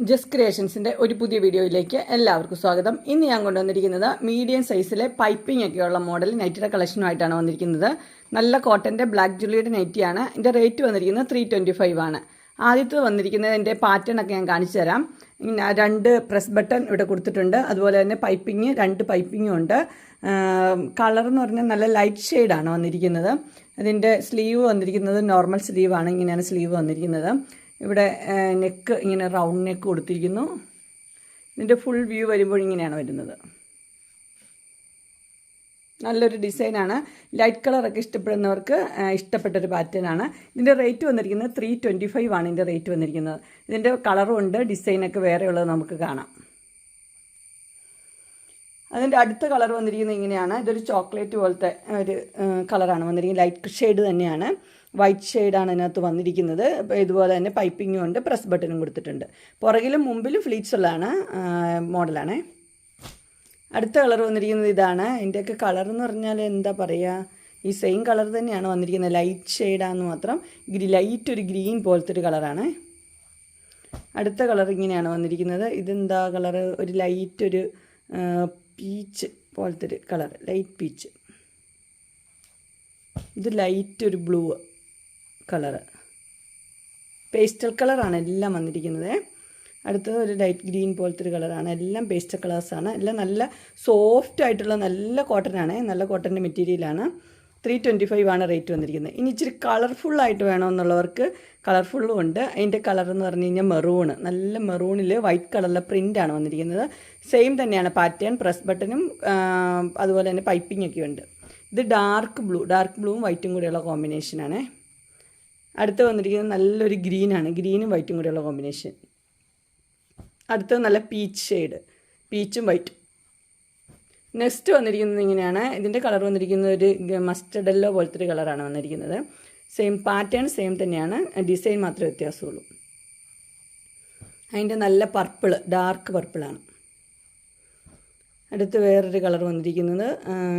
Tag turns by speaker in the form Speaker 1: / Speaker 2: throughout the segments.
Speaker 1: Just ക്രിയേഷൻസിന്റെ ഒരു പുതിയ വീഡിയോയിലേക്ക് എല്ലാവർക്കും സ്വാഗതം. ഇന്ന് ഞാൻ കൊണ്ടുവന്നിരിക്കുന്നത് മീഡിയം സൈസിലെ പൈപ്പിംഗ് ഒക്കെയുള്ള മോഡൽ നൈറ്റിയുടെ കളക്ഷനുമായിട്ടാണ് വന്നിരിക്കുന്നത്. നല്ല കോട്ടന്റെ ബ്ലാക്ക് ജുള്ളിയുടെ നൈറ്റിയാണ് ഇതിന്റെ റേറ്റ് വന്നിരിക്കുന്നത് ത്രീ ട്വന്റി ഫൈവ് ആണ്. ആദ്യത്തെ വന്നിരിക്കുന്നത് എന്റെ പാറ്റേൺ ഒക്കെ ഞാൻ കാണിച്ചു തരാം. രണ്ട് പ്രസ് ബട്ടൺ ഇവിടെ കൊടുത്തിട്ടുണ്ട്. അതുപോലെ തന്നെ പൈപ്പിംഗ് രണ്ട് പൈപ്പിങ്ങും ഉണ്ട്. കളർ എന്ന് പറഞ്ഞാൽ നല്ല ലൈറ്റ് ഷെയ്ഡാണ് വന്നിരിക്കുന്നത്. അതിന്റെ സ്ലീവ് വന്നിരിക്കുന്നത് നോർമൽ സ്ലീവാണ് ഇങ്ങനെയാണ് സ്ലീവ് വന്നിരിക്കുന്നത്. ഇവിടെ നെക്ക് ഇങ്ങനെ റൗണ്ട് നെക്ക് കൊടുത്തിരിക്കുന്നു. ഇതിന്റെ ഫുൾ വ്യൂ വരുമ്പോൾ ഇങ്ങനെയാണ് വരുന്നത്. നല്ലൊരു ഡിസൈനാണ് ലൈറ്റ് കളറൊക്കെ ഇഷ്ടപ്പെടുന്നവർക്ക് ഇഷ്ടപ്പെട്ടൊരു പാറ്റേണാണ് ഇതിന്റെ റേറ്റ് വന്നിരിക്കുന്നത് ത്രീ ട്വന്റി ഫൈവ് ആണ് ഇതിന്റെ റേറ്റ് വന്നിരിക്കുന്നത്. ഇതിന്റെ കളറും ഉണ്ട് ഡിസൈനൊക്കെ വേറെയുള്ളത് നമുക്ക് കാണാം. അതിന്റെ അടുത്ത കളർ വന്നിരിക്കുന്നത് ഇങ്ങനെയാണ്. ഇതൊരു ചോക്ലേറ്റ് പോലത്തെ ഒരു കളറാണ് വന്നിരിക്കുന്നത്. ലൈറ്റ് ഷെയ്ഡ് തന്നെയാണ്. വൈറ്റ് ഷെയ്ഡാണ് അതിനകത്ത് വന്നിരിക്കുന്നത്. ഇതുപോലെ തന്നെ പൈപ്പിങ്ങും ഉണ്ട് പ്രസ് ബട്ടണും കൊടുത്തിട്ടുണ്ട്. പുറകിലും മുമ്പിലും ഫ്ലീറ്റ്സ് ഉള്ളതാണ് മോഡലാണ്. അടുത്ത കളർ വന്നിരിക്കുന്നത് ഇതാണ്. ഇതിന്റെയൊക്കെ കളർ എന്ന് പറഞ്ഞാൽ എന്താ പറയുക ഈ സെയിം കളർ തന്നെയാണ് വന്നിരിക്കുന്നത്. ലൈറ്റ് ഷെയ്ഡാന്ന് മാത്രം. ഗ്രീ ലൈറ്റ് ഒരു ഗ്രീൻ പോലത്തെ ഒരു കളറാണ്. അടുത്ത കളർ ഇങ്ങനെയാണ് വന്നിരിക്കുന്നത്. ഇതെന്താ കളർ ഒരു ലൈറ്റ് ഒരു പീച്ച് പോലത്തെ ഒരു കളർ ലൈറ്റ് പീച്ച് ഇത് ലൈറ്റ് ഒരു ബ്ലൂ കളറ് പേസ്റ്റൽ കളറാണ് എല്ലാം വന്നിരിക്കുന്നത്. അടുത്തത് ഒരു ലൈറ്റ് ഗ്രീൻ പോലത്തെ ഒരു കളറാണ് എല്ലാം പേസ്റ്റൽ കളേഴ്സാണ് എല്ലാം നല്ല സോഫ്റ്റ് ആയിട്ടുള്ള നല്ല കോട്ടനാണ് നല്ല കോട്ടന്റെ മെറ്റീരിയലാണ് ത്രീ ട്വന്റി ഫൈവ് ആണ് റേറ്റ് വന്നിരിക്കുന്നത്. ഇനി ഇച്ചിരി കളർഫുള്ളായിട്ട് വേണമെന്നുള്ളവർക്ക് കളർഫുള്ളും ഉണ്ട്. അതിന്റെ കളർ എന്ന് പറഞ്ഞു കഴിഞ്ഞാൽ മെറൂൺ നല്ല മെറൂണിൽ വൈറ്റ് കളറിലെ പ്രിന്റാണ് വന്നിരിക്കുന്നത്. സെയിം തന്നെയാണ് പാറ്റേൺ പ്രസ് ബട്ടനും അതുപോലെ തന്നെ പൈപ്പിംഗ് ഒക്കെ ഉണ്ട്. ഇത് ഡാർക്ക് ബ്ലൂ ഡാർക്ക് ബ്ലൂവും വൈറ്റും കൂടെയുള്ള കോമ്പിനേഷനാണ് അടുത്ത് വന്നിരിക്കുന്നത് നല്ലൊരു ഗ്രീനാണ് ഗ്രീനും വൈറ്റും കൂടെയുള്ള കോമ്പിനേഷൻ അടുത്തത് നല്ല പീച്ച് ഷെയ്ഡ് പീച്ചും വൈറ്റും നെക്സ്റ്റ് വന്നിരിക്കുന്നത് ഇങ്ങനെയാണ്. ഇതിന്റെ കളർ വന്നിരിക്കുന്നത് ഒരു മസ്റ്റർഡ് എല്ലോ പോലത്തെ ഒരു കളറാണ് വന്നിരിക്കുന്നത്. സെയിം പാറ്റേൺ സെയിം തന്നെയാണ്. ഡിസൈൻ മാത്രമേ വ്യത്യാസമുള്ളൂ. അതിന്റെ നല്ല പർപ്പിൾ ഡാർക്ക് പർപ്പിളാണ് അടുത്ത് വേറൊരു കളർ വന്നിരിക്കുന്നത്.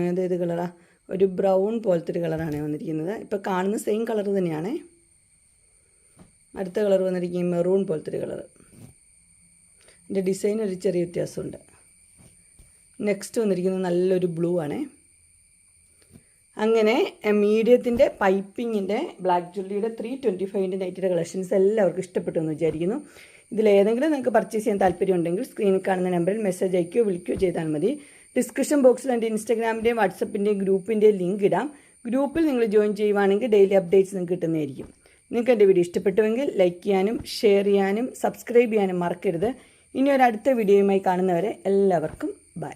Speaker 1: അതായത് കളറാണ് ഒരു ബ്രൗൺ പോലത്തെ ഒരു കളറാണ് വന്നിരിക്കുന്നത്. ഇപ്പോൾ കാണുന്ന സെയിം കളർ തന്നെയാണ്. അടുത്ത കളർ വന്നിരിക്കുന്നത് മെറൂൺ പോലത്തെ ഒരു കളർ ഇതിന്റെ ഡിസൈൻ ഒരു ചെറിയ വ്യത്യാസമുണ്ട്. നെക്സ്റ്റ് വന്നിരിക്കുന്നത് നല്ലൊരു ബ്ലൂ ആണേ. അങ്ങനെ മീഡിയത്തിന്റെ പൈപ്പിങ്ങിന്റെ ബ്ലാക്ക് ജുവല്ലറിയുടെ ത്രീ ട്വന്റി ഫൈവിന്റെ നൈറ്റിന്റെ കളക്ഷൻസ് എല്ലാവർക്കും ഇഷ്ടപ്പെട്ടു എന്ന് വിചാരിക്കുന്നു. ഇതിലേതെങ്കിലും നിങ്ങൾക്ക് പർച്ചേസ് ചെയ്യാൻ താല്പര്യമുണ്ടെങ്കിൽ സ്ക്രീനിൽ കാണുന്ന നമ്പറിൽ മെസ്സേജ് അയക്കുകയോ വിളിക്കുകയോ ചെയ്താൽ മതി. ഡിസ്ക്രിപ്ഷൻ ബോക്സിൽ എന്റെ ഇൻസ്റ്റാഗ്രാമിന്റെയും വാട്സപ്പിന്റെയും ഗ്രൂപ്പിന്റെയും ലിങ്ക് ഇടാം. ഗ്രൂപ്പിൽ നിങ്ങൾ ജോയിൻ ചെയ്യുവാണെങ്കിൽ ഡെയിലി അപ്ഡേറ്റ്സ് നിങ്ങൾക്ക് കിട്ടുന്നതായിരിക്കും. നിങ്ങൾക്ക് എന്റെ വീഡിയോ ഇഷ്ടപ്പെട്ടുവെങ്കിൽ ലൈക്ക് ചെയ്യാനും ഷെയർ ചെയ്യാനും സബ്സ്ക്രൈബ് ചെയ്യാനും മറക്കരുത്. ഇനി ഒരു അടുത്ത വീഡിയോയുമായി കാണുന്നവരെ എല്ലാവർക്കും ബൈ